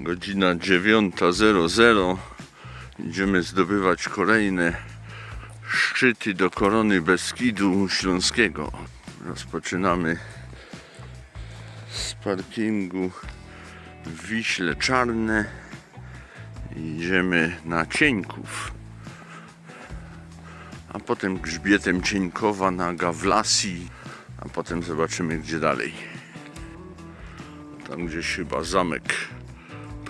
Godzina 9.00. Idziemy zdobywać kolejne szczyty do korony Beskidu Śląskiego. Rozpoczynamy z parkingu w Wiśle Czarne. Idziemy na Cieńków. A potem grzbietem Cieńkowa na Gawlasi. A potem zobaczymy gdzie dalej. Tam gdzieś chyba zamek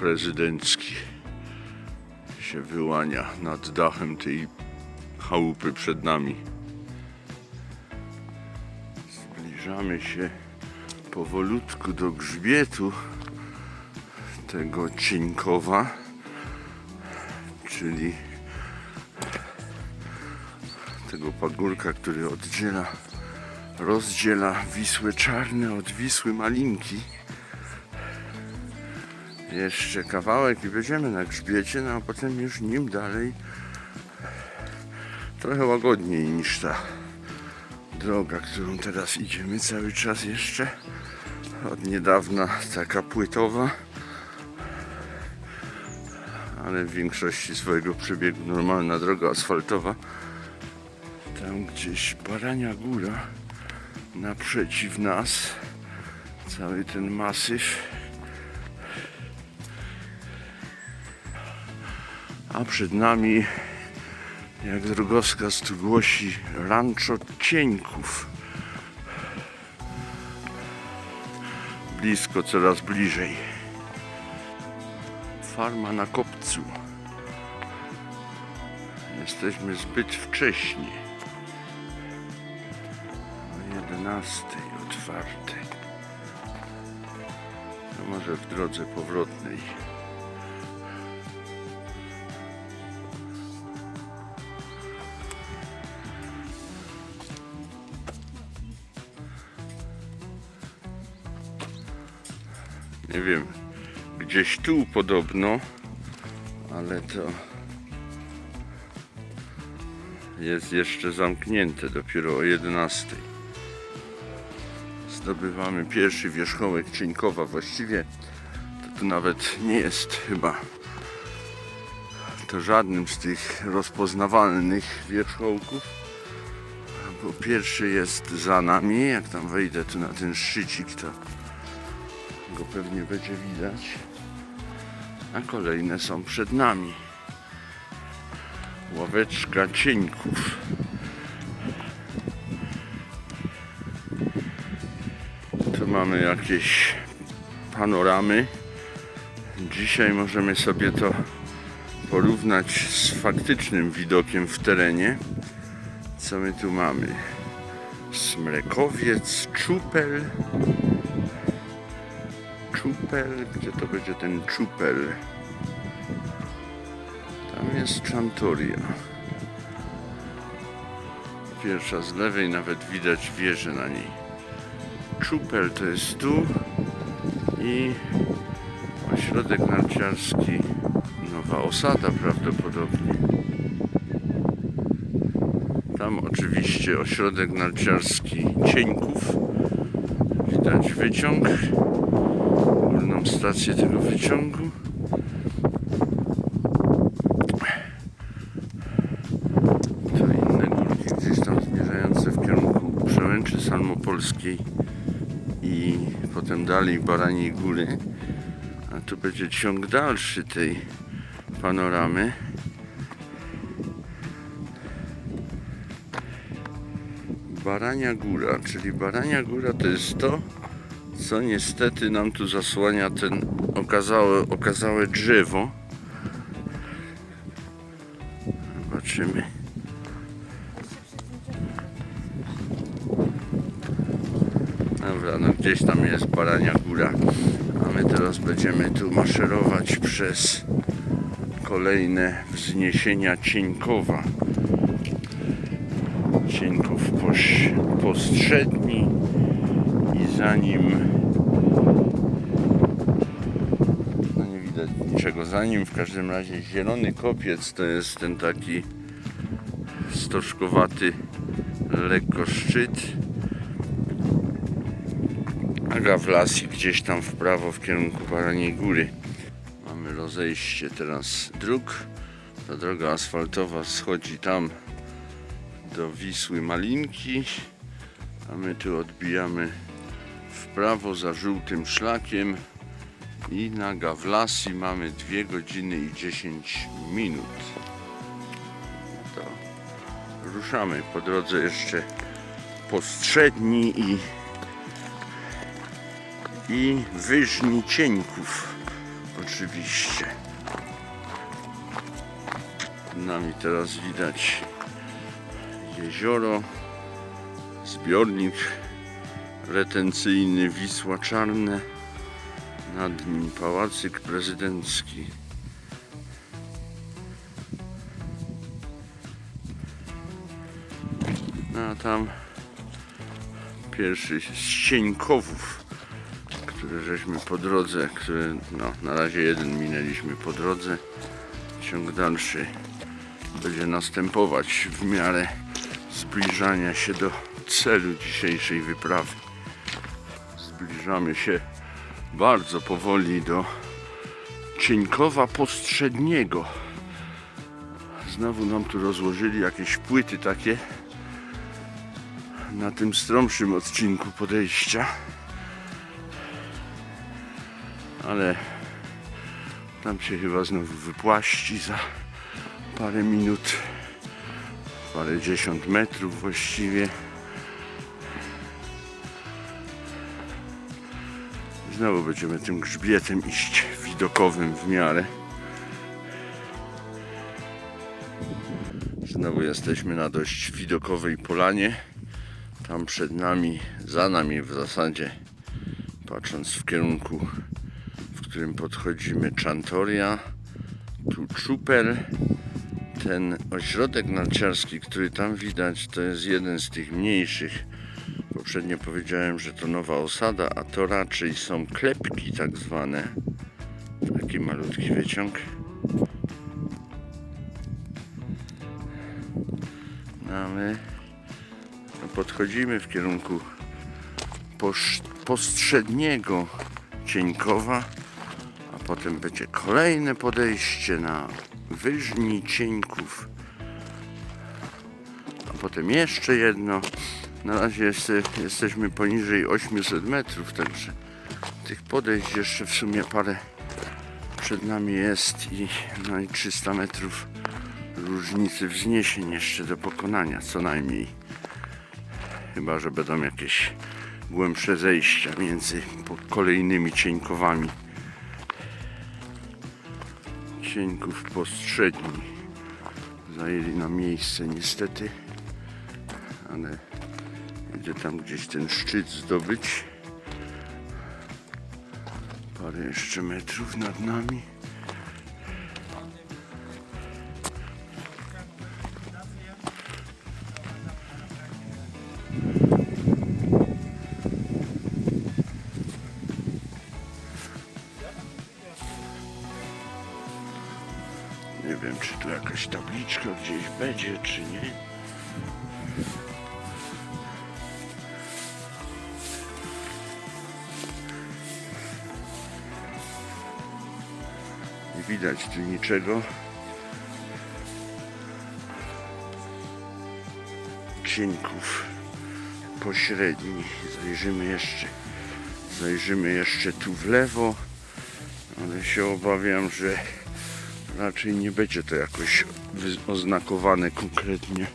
prezydencki się wyłania nad dachem tej chałupy przed nami. Zbliżamy się powolutku do grzbietu tego Cieńkowa, czyli tego pagórka, który oddziela, rozdziela Wisłę Czarne od Wisły Malinki. Jeszcze kawałek i będziemy na grzbiecie, no a potem już nim dalej trochę łagodniej niż ta droga, którą teraz idziemy cały czas jeszcze. Od niedawna taka płytowa, ale w większości swojego przebiegu normalna droga asfaltowa. Tam gdzieś Barania Góra naprzeciw nas, cały ten masyw. A przed nami, jak drogowskaz tu głosi, rancho Cieńków. Blisko, coraz bliżej. Farma na kopcu. Jesteśmy zbyt wcześnie. O 11 otwarte. To może w drodze powrotnej. Nie wiem, gdzieś tu podobno, ale to jest jeszcze zamknięte dopiero o 11. Zdobywamy pierwszy wierzchołek Cieńkowa. Właściwie to tu nawet nie jest chyba to żadnym z tych rozpoznawalnych wierzchołków. Bo pierwszy jest za nami. Jak tam wejdę tu na ten szczycik, to go pewnie będzie widać. A kolejne są przed nami. Ławeczka Cieńków. Tu mamy jakieś panoramy. Dzisiaj możemy sobie to porównać z faktycznym widokiem w terenie. Co my tu mamy? Smrekowiec, Czupel. Gdzie to będzie ten Czupel? Tam jest Czantoria. Pierwsza z lewej, nawet widać wieżę na niej. Czupel to jest tu i ośrodek narciarski Nowa Osada prawdopodobnie. Tam oczywiście ośrodek narciarski Cieńków. Widać wyciąg, górną stację tego wyciągu. To inne górki gdzieś tam zmierzające w kierunku Przełęczy Salmopolskiej i potem dalej Baraniej Góry. A tu będzie ciąg dalszy tej panoramy. Barania Góra, czyli Barania Góra to jest to, co niestety nam tu zasłania ten okazałe, okazałe drzewo. Zobaczymy. Dobra, no gdzieś tam jest Barania Góra, a my teraz będziemy tu maszerować przez kolejne wzniesienia Cieńkowa. Cienków poś, postrzedni i za nim za nim w każdym razie zielony kopiec to jest ten taki stożkowaty lekko szczyt. A Gawlasi gdzieś tam w prawo w kierunku Baraniej Góry. Mamy rozejście teraz dróg. Ta droga asfaltowa schodzi tam do Wisły Malinki, a my tu odbijamy w prawo za żółtym szlakiem i na Gawlasi mamy 2 godziny i 10 minut. To ruszamy po drodze jeszcze Postrzedni i i Wyżni Cieńków oczywiście. Nami teraz widać jezioro, zbiornik retencyjny Wisła Czarne, nad nim pałacyk prezydencki. No a tam pierwszy z Cieńkowów, które żeśmy po drodze, które no na razie jeden minęliśmy po drodze. Ciąg dalszy będzie następować w miarę zbliżania się do celu dzisiejszej wyprawy. Zbliżamy się bardzo powoli do Cieńkowa Postrzedniego. Znowu nam tu rozłożyli jakieś płyty takie na tym stromszym odcinku podejścia. Ale tam się chyba znowu wypłaści za parę minut, parę dziesiąt metrów właściwie. Znowu będziemy tym grzbietem iść widokowym w miarę. Znowu jesteśmy na dość widokowej polanie. Tam przed nami, za nami w zasadzie, patrząc w kierunku, w którym podchodzimy, Czantoria, tu Czuper. Ten ośrodek narciarski, który tam widać, to jest jeden z tych mniejszych. Poprzednio powiedziałem, że to nowa osada, a to raczej są klepki tak zwane. Taki malutki wyciąg. No, a my no, podchodzimy w kierunku postrzedniego Cieńkowa, a potem będzie kolejne podejście na Wyżni Cieńków, a potem jeszcze jedno. Na razie jest, jesteśmy poniżej 800 metrów, także tych podejść jeszcze w sumie parę przed nami jest i, no i 300 metrów różnicy wzniesień jeszcze do pokonania, co najmniej. Chyba, że będą jakieś głębsze zejścia między kolejnymi cieńkowami. Cieńków postrzedni zajęli nam miejsce niestety, ale idę tam gdzieś ten szczyt zdobyć. Parę jeszcze metrów nad nami. Nie wiem, czy tu jakaś tabliczka gdzieś będzie, czy nie. Widać tu niczego. Cienków pośredni. Zajrzymy jeszcze. Zajrzymy jeszcze tu w lewo, ale się obawiam, że raczej nie będzie to jakoś oznakowane konkretnie.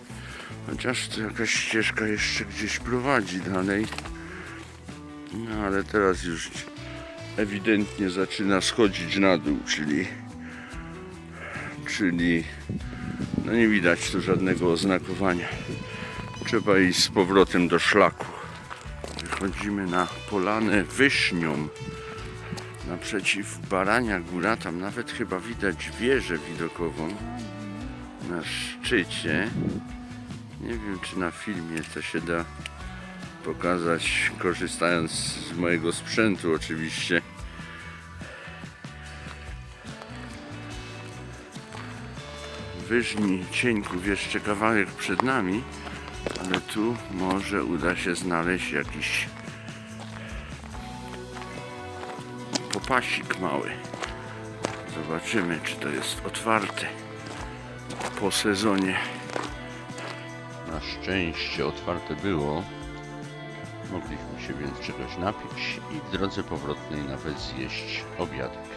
Chociaż to jakaś ścieżka jeszcze gdzieś prowadzi dalej. No ale teraz już ewidentnie zaczyna schodzić na dół, czyli czyli no nie widać tu żadnego oznakowania. Trzeba iść z powrotem do szlaku. Wychodzimy na polanę wysznią naprzeciw Barania Góra, tam nawet chyba widać wieżę widokową na szczycie. Nie wiem, czy na filmie to się da pokazać, korzystając z mojego sprzętu oczywiście. Wyżni Cieńków jeszcze kawałek przed nami, ale tu może uda się znaleźć jakiś popasik mały. Zobaczymy, czy to jest otwarte po sezonie. Na szczęście otwarte było. Mogliśmy się więc czegoś napić i w drodze powrotnej nawet zjeść obiadek.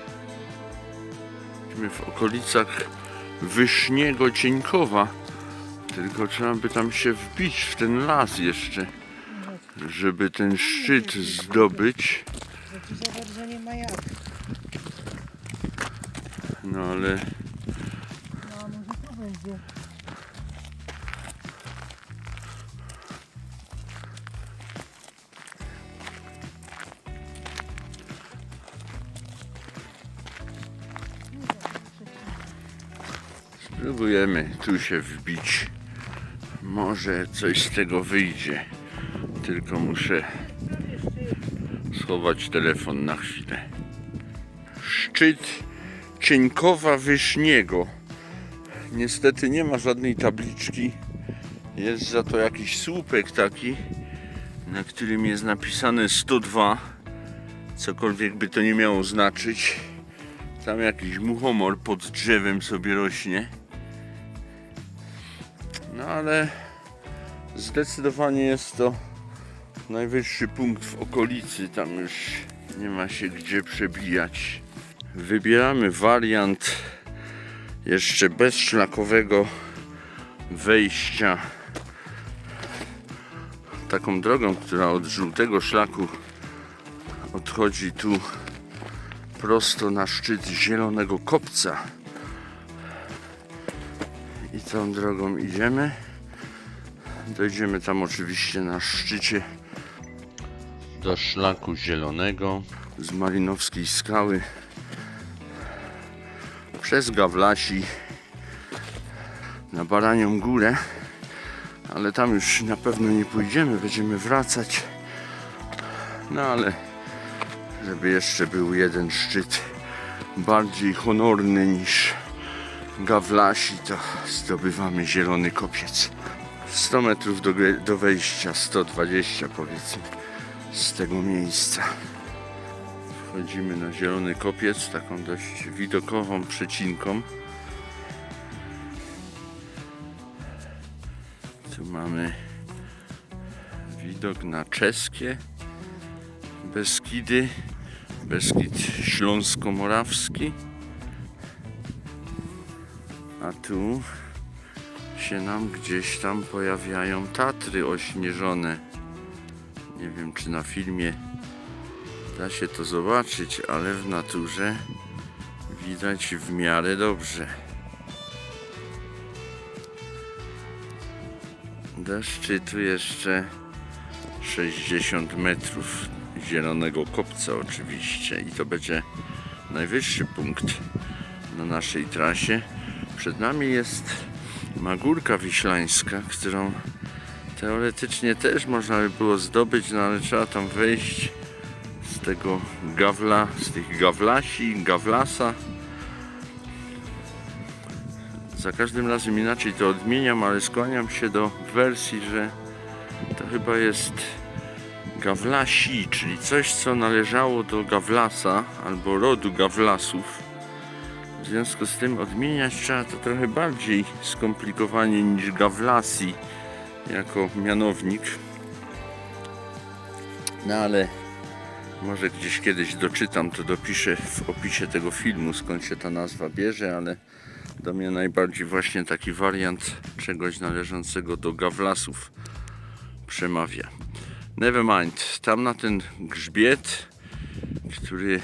W okolicach Wyszniego Cieńkowa. Tylko trzeba by tam się wbić w ten las jeszcze, żeby ten szczyt zdobyć. Za bardzo nie ma jak. No ale No może to będzie. Spróbujemy tu się wbić. Może coś z tego wyjdzie. Tylko muszę schować telefon na chwilę. Szczyt Cieńkowa Wyszniego. Niestety nie ma żadnej tabliczki. Jest za to jakiś słupek taki, na którym jest napisane 102. Cokolwiek by to nie miało znaczyć. Tam jakiś muchomor pod drzewem sobie rośnie. Ale zdecydowanie jest to najwyższy punkt w okolicy. Tam już nie ma się gdzie przebijać. Wybieramy wariant jeszcze bezszlakowego wejścia taką drogą, która od żółtego szlaku odchodzi tu prosto na szczyt zielonego kopca. I tą drogą idziemy. Dojdziemy tam oczywiście na szczycie. Do szlaku zielonego. Z Malinowskiej Skały. Przez Gawlasi. Na Baranią Górę. Ale tam już na pewno nie pójdziemy, będziemy wracać. No ale żeby jeszcze był jeden szczyt bardziej honorny niż Gawlasi, to zdobywamy zielony kopiec. 100 metrów do, do wejścia, 120 powiedzmy z tego miejsca. Wchodzimy na zielony kopiec, taką dość widokową przecinką. Tu mamy widok na czeskie Beskidy, Beskid Śląsko-Morawski. A tu się nam gdzieś tam pojawiają Tatry ośnieżone. Nie wiem czy na filmie da się to zobaczyć, ale w naturze widać w miarę dobrze. Do szczytu jeszcze 60 metrów zielonego kopca oczywiście i to będzie najwyższy punkt na naszej trasie. Przed nami jest Magórka Wiślańska, którą teoretycznie też można by było zdobyć, no ale trzeba tam wejść z tego gawla, z tych gawlasi, gawlasa. Za każdym razem inaczej to odmieniam, ale skłaniam się do wersji, że to chyba jest Gawlasi, czyli coś, co należało do Gawlasa albo rodu Gawlasów. W związku z tym odmieniać trzeba to trochę bardziej skomplikowanie niż Gawlasi jako mianownik. No ale może gdzieś kiedyś doczytam, to dopiszę w opisie tego filmu, skąd się ta nazwa bierze, ale do mnie najbardziej właśnie taki wariant czegoś należącego do Gawlasów przemawia. Nevermind, tam na ten grzbiet, który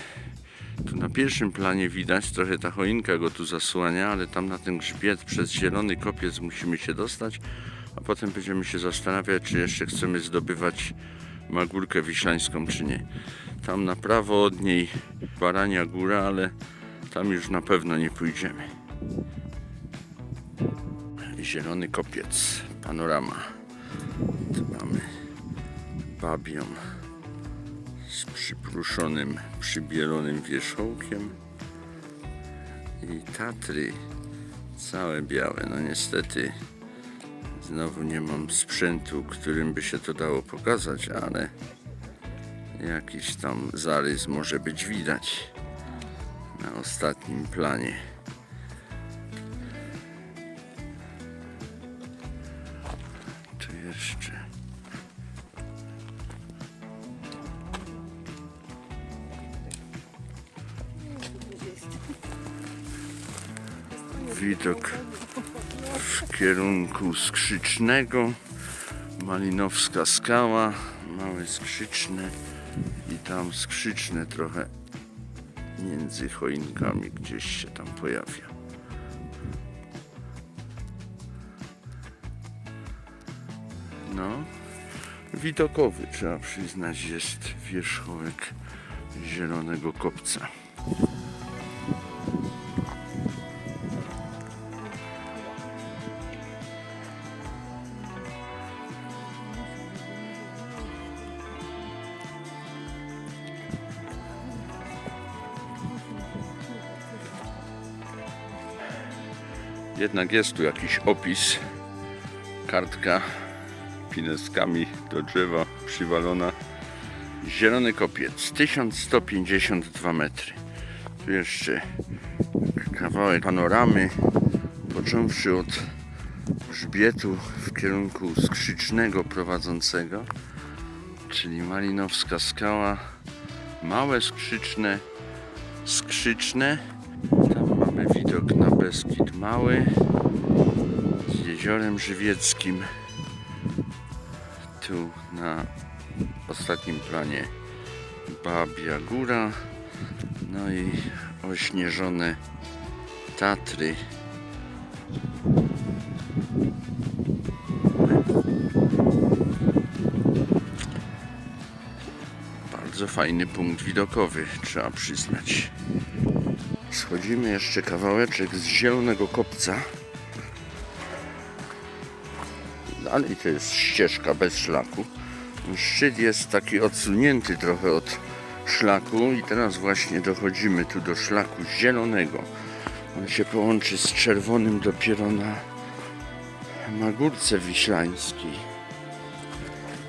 tu na pierwszym planie widać, trochę ta choinka go tu zasłania, ale tam na ten grzbiet przez zielony kopiec musimy się dostać, a potem będziemy się zastanawiać, czy jeszcze chcemy zdobywać Magórkę Wiślańską, czy nie. Tam na prawo od niej Barania Góra, ale tam już na pewno nie pójdziemy. Zielony kopiec, panorama. Tu mamy babią przypruszonym, przybielonym wierzchołkiem i Tatry całe białe. No niestety znowu nie mam sprzętu, którym by się to dało pokazać, ale jakiś tam zarys może być widać. na ostatnim planie. Tu jeszcze. Widok w kierunku skrzycznego. Malinowska skała, małe skrzyczne i tam skrzyczne trochę między choinkami gdzieś się tam pojawia. No, widokowy trzeba przyznać jest wierzchołek Zielonego Kopca. Jednak jest tu jakiś opis, kartka pineskami do drzewa przywalona. Zielony kopiec, 1152 metry. Tu jeszcze kawałek panoramy, począwszy od grzbietu w kierunku skrzycznego prowadzącego, czyli Malinowska skała, małe skrzyczne, skrzyczne. Widok na Beskid Mały z jeziorem żywieckim. Tu na ostatnim planie Babia Góra, no i ośnieżone Tatry. Bardzo fajny punkt widokowy, trzeba przyznać. Schodzimy jeszcze kawałeczek z zielonego kopca. Dalej to jest ścieżka bez szlaku. Szczyt jest taki odsunięty trochę od szlaku i teraz właśnie dochodzimy tu do szlaku zielonego. On się połączy z czerwonym dopiero na Magórce Wiślańskiej.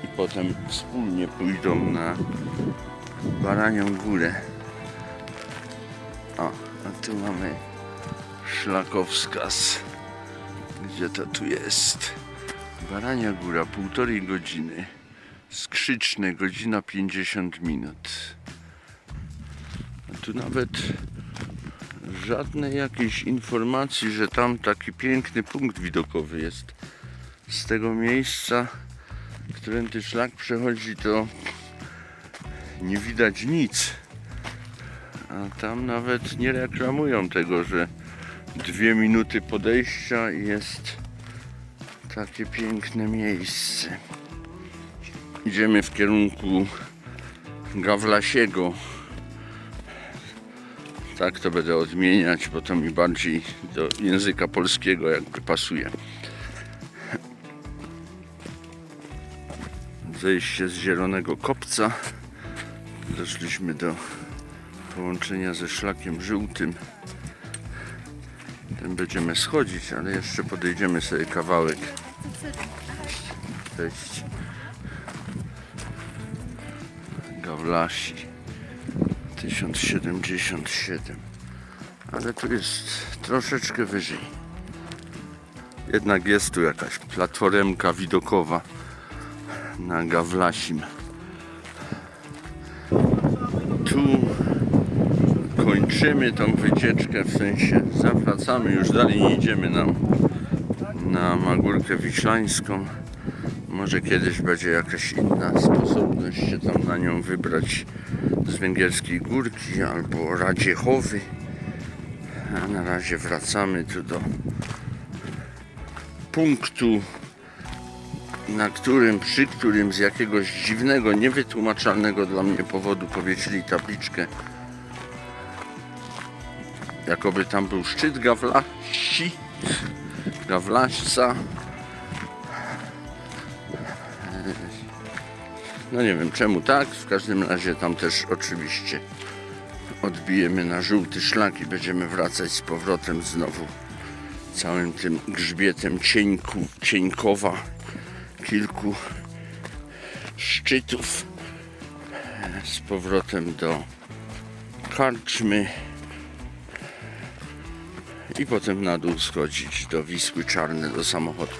I potem wspólnie pójdą na Baranią Górę. O, a tu mamy szlakowskaz. Gdzie to tu jest? Barania Góra, półtorej godziny. Skrzyczne, godzina 50 minut. A tu nawet żadnej jakiejś informacji, że tam taki piękny punkt widokowy jest. Z tego miejsca, którędy szlak przechodzi, to nie widać nic. A tam nawet nie reklamują tego, że dwie minuty podejścia i jest takie piękne miejsce. Idziemy w kierunku Gawlasiego. Tak to będę odmieniać, bo to mi bardziej do języka polskiego jakby pasuje. Zejście z zielonego kopca. Doszliśmy do połączenia ze szlakiem żółtym. Ten będziemy schodzić, ale jeszcze podejdziemy sobie kawałek. Cześć. Gawlasi 1077. Ale tu jest troszeczkę wyżej. Jednak jest tu jakaś platformka widokowa na Gawlasim. Kończymy tą wycieczkę, w sensie zawracamy, już dalej nie idziemy na, na Magórkę Wiślańską. Może kiedyś będzie jakaś inna sposobność się tam na nią wybrać z Węgierskiej Górki albo Radziechowy. A na razie wracamy tu do punktu, na którym, przy którym z jakiegoś dziwnego, niewytłumaczalnego dla mnie powodu powiesili tabliczkę jakoby tam był szczyt Gawlasi, Gawlaśca. No nie wiem czemu tak, w każdym razie tam też oczywiście odbijemy na żółty szlak i będziemy wracać z powrotem znowu całym tym grzbietem cieńku, cieńkowa, kilku szczytów z powrotem do karczmy i potem na dół schodzić do Wisły Czarne do samochodu.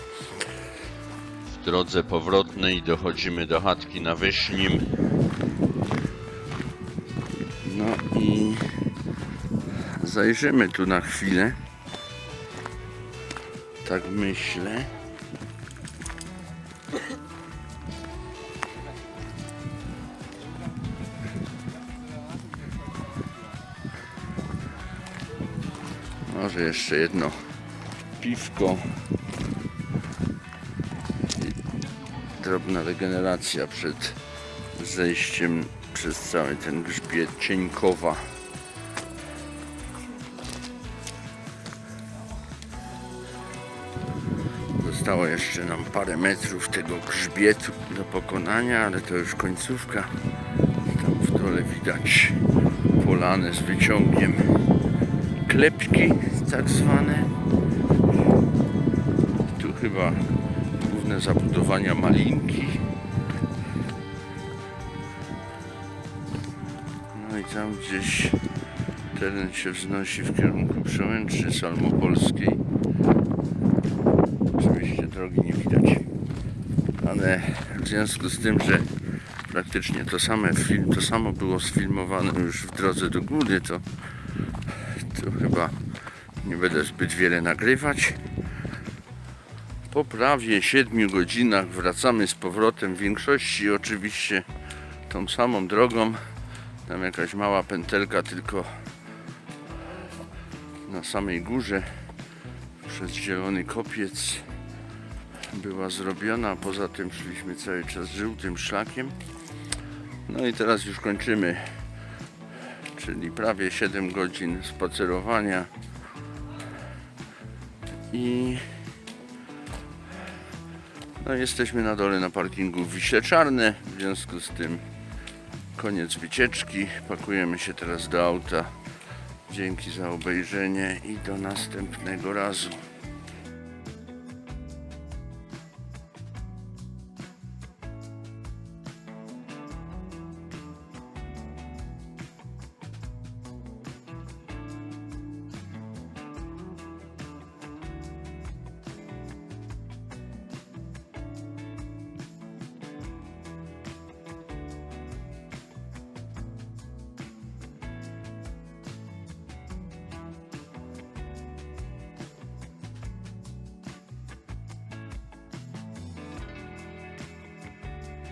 W drodze powrotnej dochodzimy do chatki na Wysznim. No i zajrzymy tu na chwilę. Tak myślę. Może jeszcze jedno piwko. I drobna regeneracja przed zejściem przez cały ten grzbiet Cieńkowa. Zostało jeszcze nam parę metrów tego grzbietu do pokonania, ale to już końcówka. Tam w dole widać polane z wyciągiem klepki tak zwane. Tu chyba główne zabudowania malinki. No i tam gdzieś teren się wznosi w kierunku przełęczy salmopolskiej. Oczywiście drogi nie widać. Ale w związku z tym, że praktycznie to, same film, to samo było sfilmowane już w drodze do góry, to tu chyba nie będę zbyt wiele nagrywać. Po prawie 7 godzinach wracamy z powrotem. W większości oczywiście tą samą drogą. Tam jakaś mała pętelka tylko na samej górze przez zielony kopiec była zrobiona. Poza tym szliśmy cały czas żółtym szlakiem. No i teraz już kończymy czyli prawie 7 godzin spacerowania i no jesteśmy na dole na parkingu w Wiśle Czarne, w związku z tym koniec wycieczki, pakujemy się teraz do auta. Dzięki za obejrzenie i do następnego razu.